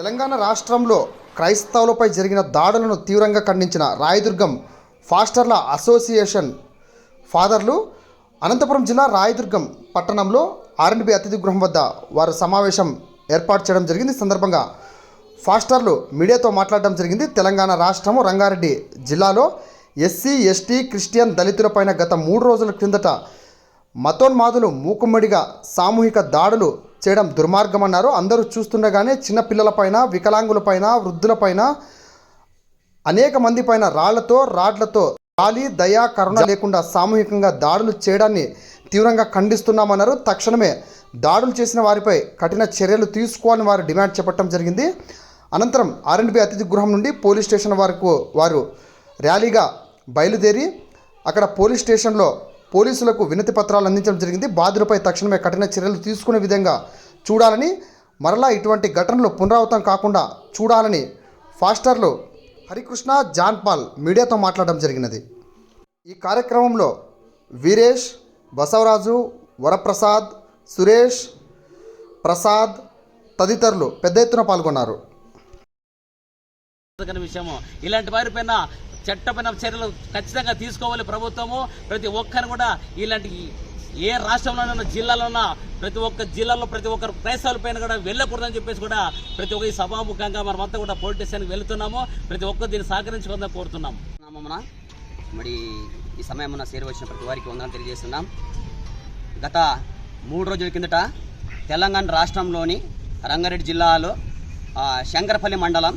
తెలంగాణ రాష్ట్రంలో క్రైస్తవులపై జరిగిన దాడులను తీవ్రంగా ఖండించిన రాయదుర్గం ఫాస్టర్ల అసోసియేషన్ ఫాదర్లు అనంతపురం జిల్లా రాయదుర్గం పట్టణంలో ఆర్ఎండ్బి అతిథి గృహం వద్ద వారు సమావేశం ఏర్పాటు చేయడం జరిగింది. సందర్భంగా ఫాస్టర్లు మీడియాతో మాట్లాడడం జరిగింది. తెలంగాణ రాష్ట్రము రంగారెడ్డి జిల్లాలో ఎస్సీ ఎస్టీ క్రిస్టియన్ దళితులపైన గత మూడు రోజుల క్రిందట మతోన్మాదులు మూకుమ్మడిగా సామూహిక దాడులు చేయడం దుర్మార్గమన్నారు. అందరూ చూస్తుండగానే చిన్నపిల్లలపైన వికలాంగులపైన వృద్ధులపైన అనేక మంది పైన రాళ్ళతో రాడ్లతో గాలి దయా కరుణ లేకుండా సామూహికంగా దాడులు చేయడాన్ని తీవ్రంగా ఖండిస్తున్నామన్నారు. తక్షణమే దాడులు చేసిన వారిపై కఠిన చర్యలు తీసుకోవాలని వారు డిమాండ్ చేపట్టడం జరిగింది. అనంతరం ఆర్ఎండ్బి అతిథి గృహం నుండి పోలీస్ స్టేషన్ వరకు వారు ర్యాలీగా బయలుదేరి అక్కడ పోలీస్ స్టేషన్లో పోలీసులకు వినతి పత్రాలు అందించడం జరిగింది. బాధితులపై తక్షణమే కఠిన చర్యలు తీసుకునే విధంగా చూడాలని మరలా ఇటువంటి ఘటనలు పునరావృతం కాకుండా చూడాలని ఫాస్టర్లు హరికృష్ణ జాన్పాల్ మీడియాతో మాట్లాడడం జరిగినది. ఈ కార్యక్రమంలో వీరేష్ బసవరాజు వరప్రసాద్ సురేష్ ప్రసాద్ తదితరులు పెద్ద ఎత్తున పాల్గొన్నారు. విషయము. ఇలాంటి వారిపైన చట్టపైన చర్యలు ఖచ్చితంగా తీసుకోవాలి ప్రభుత్వము. ప్రతి ఒక్కరు కూడా ఇలాంటి ఏ రాష్ట్రంలోనైనా జిల్లాలోనా ప్రతి ఒక్క జిల్లాలో ప్రతి ఒక్కరు క్రైస్తవుల పైన కూడా వెళ్ళకూడదని చెప్పేసి కూడా ప్రతి ఒక్క ఈ సభాముఖంగా మనమంతా కూడా పోలీస్ స్టేషన్కి వెళ్తున్నాము. ప్రతి ఒక్కరు దీన్ని సహకరించుకుందని కోరుతున్నాం. మరి ఈ సమయమున చేరి వచ్చిన ప్రతి వారికి వందనం తెలియజేస్తున్నాం. గత మూడు రోజుల కిందట తెలంగాణ రాష్ట్రంలోని రంగారెడ్డి జిల్లాలో శంకరపల్లి మండలం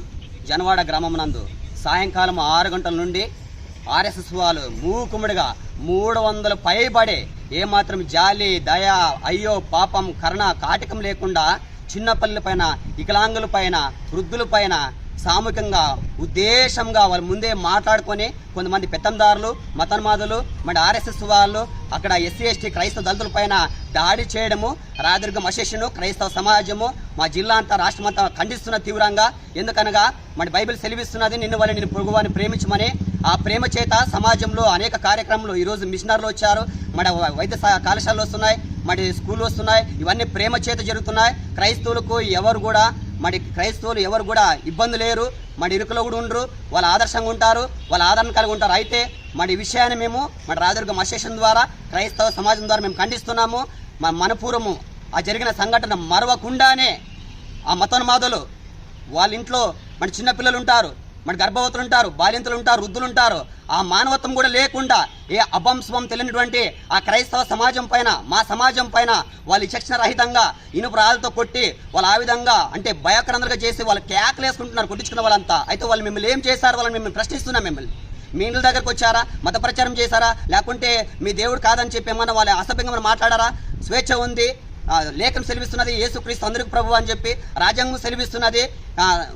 జనవాడ గ్రామమునందు సాయంకాలం ఆరు గంటల నుండి ఆర్ఎస్ఎస్ వాళ్ళు మూకుముడిగా మూడు వందల పైబడే ఏమాత్రం జాలి దయ అయ్యో పాపం కరుణ కాటికం లేకుండా చిన్నపల్లి పైన వికలాంగుల పైన వృద్ధుల పైన సామూహికంగా ఉద్దేశంగా వాళ్ళ ముందే మాట్లాడుకొని కొంతమంది పెత్తందారులు మతన్మాదులు మన ఆర్ఎస్ఎస్ వాళ్ళు అక్కడ ఎస్సీ ఎస్టీ క్రైస్తవ దళితుల పైన దాడి చేయడము రాయదుర్గం అసోసియేషను క్రైస్తవ సమాజము మా జిల్లా అంతా రాష్ట్రం అంతా ఖండిస్తున్న తీవ్రంగా. ఎందుకనగా మన బైబిల్ సెలవిస్తున్నది నిన్ను వాళ్ళని నేను పొరుగువాని ప్రేమించమని. ఆ ప్రేమ చేత సమాజంలో అనేక కార్యక్రమాలు ఈరోజు మిషనర్లు వచ్చారు. మన వైద్య కళాశాలలు వస్తున్నాయి మరి స్కూల్ వస్తున్నాయి. ఇవన్నీ ప్రేమ చేత జరుగుతున్నాయి. క్రైస్తవులకు ఎవరు కూడా మరి క్రైస్తవులు ఎవరు కూడా ఇబ్బంది లేరు మరి ఇరుకులో కూడా ఉండరు వాళ్ళ ఆదర్శంగా ఉంటారు వాళ్ళ ఆదరణ కలిగి ఉంటారు. అయితే మరి విషయాన్ని మేము మన రాజదుర్గం అసోసియేషన్ ద్వారా క్రైస్తవ సమాజం ద్వారా మేము ఖండిస్తున్నాము. మా మనపూర్వము ఆ జరిగిన సంఘటన మరవకుండానే ఆ మతోన్మాదులు వాళ్ళ ఇంట్లో మన చిన్నపిల్లలు ఉంటారు. మన గర్భవతులు ఉంటారు బాలింతలు ఉంటారు వృద్ధులు ఉంటారు ఆ మానవత్వం కూడా లేకుండా ఏ అభంశవం తెలియనటువంటి ఆ క్రైస్తవ సమాజం పైన మా సమాజం పైన వాళ్ళు శిక్షణ రహితంగా ఇనుపు రాళ్ళతో కొట్టి వాళ్ళు ఆ విధంగా అంటే భయకరంగా చేసి వాళ్ళు కేకలేసుకుంటున్నారు కొట్టించుకున్న వాళ్ళంతా. అయితే వాళ్ళు మిమ్మల్ని ఏం చేశారు? వాళ్ళని మిమ్మల్ని ప్రశ్నిస్తున్నాం మిమ్మల్ని. మీ ఇండ్ల దగ్గరకు వచ్చారా? మత ప్రచారం చేశారా? లేకుంటే మీ దేవుడు కాదని చెప్పి ఏమన్నా వాళ్ళు అసభ్యంగా మాట్లాడారా? స్వేచ్ఛ ఉంది లేఖనం సెలవిస్తున్నది యేసుక్రీస్తు అందరికి ప్రభు అని చెప్పి రాజ్యాంగం సెలవిస్తున్నది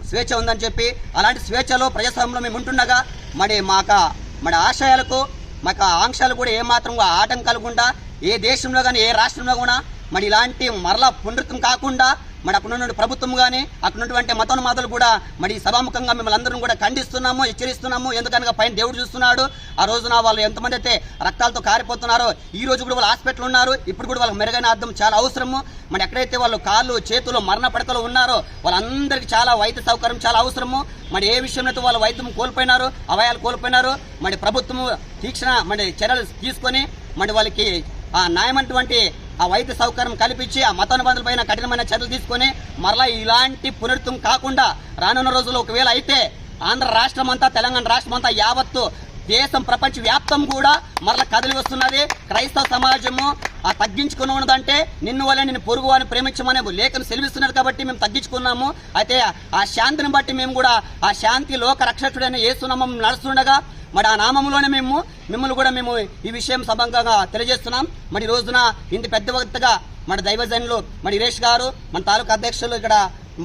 స్వేచ్ఛ ఉందని చెప్పి అలాంటి స్వేచ్ఛలో ప్రజాస్వామ్యంలో మేము ఉంటుండగా మరి మాక మన ఆశయాలకు మాకు ఆంక్షలు కూడా ఏమాత్రం కూడా ఆటం ఏ దేశంలో కానీ ఏ రాష్ట్రంలో కూడా మరి ఇలాంటి మరలా పునరుత్వం కాకుండా మరి అక్కడ ప్రభుత్వం కానీ అక్కడున్నటువంటి మతోన్మాతలు కూడా మరి ఈ సభాముఖంగా మిమ్మల్ని అందరం కూడా ఖండిస్తున్నాము హెచ్చరిస్తున్నాము. ఎందుకనగా పైన దేవుడు చూస్తున్నాడు. ఆ రోజున వాళ్ళు ఎంతమంది అయితే రక్తాలతో కారిపోతున్నారో ఈ రోజు కూడా వాళ్ళు హాస్పిటల్ ఉన్నారు. ఇప్పుడు కూడా వాళ్ళకి మెరుగైన అర్థం చాలా అవసరము. మరి ఎక్కడైతే వాళ్ళు కాళ్ళు చేతులు మరణ పడకలు ఉన్నారో వాళ్ళందరికీ చాలా వైద్య సౌకర్యం చాలా అవసరము. మరి ఏ విషయంలో అయితే వాళ్ళు వైద్యం కోల్పోయినారు అవయాలు కోల్పోయినారు మరి ప్రభుత్వము తీక్షణ మరి చర్యలు తీసుకొని మరి వాళ్ళకి ఆ న్యాయమైనటువంటి ఆ వైద్య సౌకర్యం కల్పించి ఆ మతోన్మాదుల పైన కఠినమైన చర్యలు తీసుకొని మరలా ఇలాంటి పునరుత్వం కాకుండా రానున్న రోజుల్లో ఒకవేళ అయితే ఆంధ్ర రాష్ట్రం అంతా తెలంగాణ రాష్ట్రం అంతా యావత్తు దేశం ప్రపంచ వ్యాప్తం కూడా మరలా కదిలి వస్తున్నది. క్రైస్తవ సమాజము ఆ తగ్గించుకుని ఉన్నదంటే నిన్ను వల్ల నేను పొరుగు వారిని ప్రేమించమనే లేఖను సెలవిస్తున్నారు కాబట్టి మేము తగ్గించుకున్నాము. అయితే ఆ శాంతిని బట్టి మేము కూడా ఆ శాంతి లోక రక్షకుడైన ఏసునామం నడుస్తుండగా మరి ఆ నామంలోనే మేము మిమ్మల్ని కూడా మేము ఈ విషయం సభంగా తెలియజేస్తున్నాం. మరి రోజున ఇంత పెద్ద వ్యక్తిగా మన దైవజనులు మరి ఇరేష్ గారు మన తాలూకా అధ్యక్షులు ఇక్కడ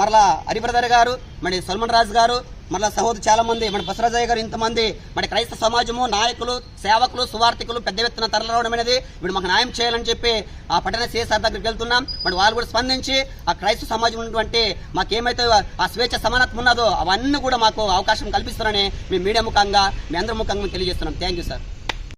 మరలా హరిబ్రదర్ గారు మరి సల్మన్ రాజు గారు మళ్ళీ సహోదరు చాలామంది మన బసరాజయ్య గారు ఇంతమంది మన క్రైస్తవ సమాజము నాయకులు సేవకులు సువార్థికులు పెద్ద ఎత్తున తరలవడమైనది అనేది మాకు న్యాయం చేయాలని చెప్పి ఆ పట్టణ సిఎస్ఆర్ దగ్గరికి వెళ్తున్నాం. మరి వాళ్ళు కూడా స్పందించి ఆ క్రైస్తవ సమాజం ఉన్నటువంటి మాకేమైతే ఆ స్వేచ్ఛ సమానత్వం ఉన్నదో అవన్నీ కూడా మాకు అవకాశం కల్పిస్తారని మేము మీడియా ముఖంగా మీ అందరి ముఖంగా తెలియజేస్తున్నాం. Thank you sir.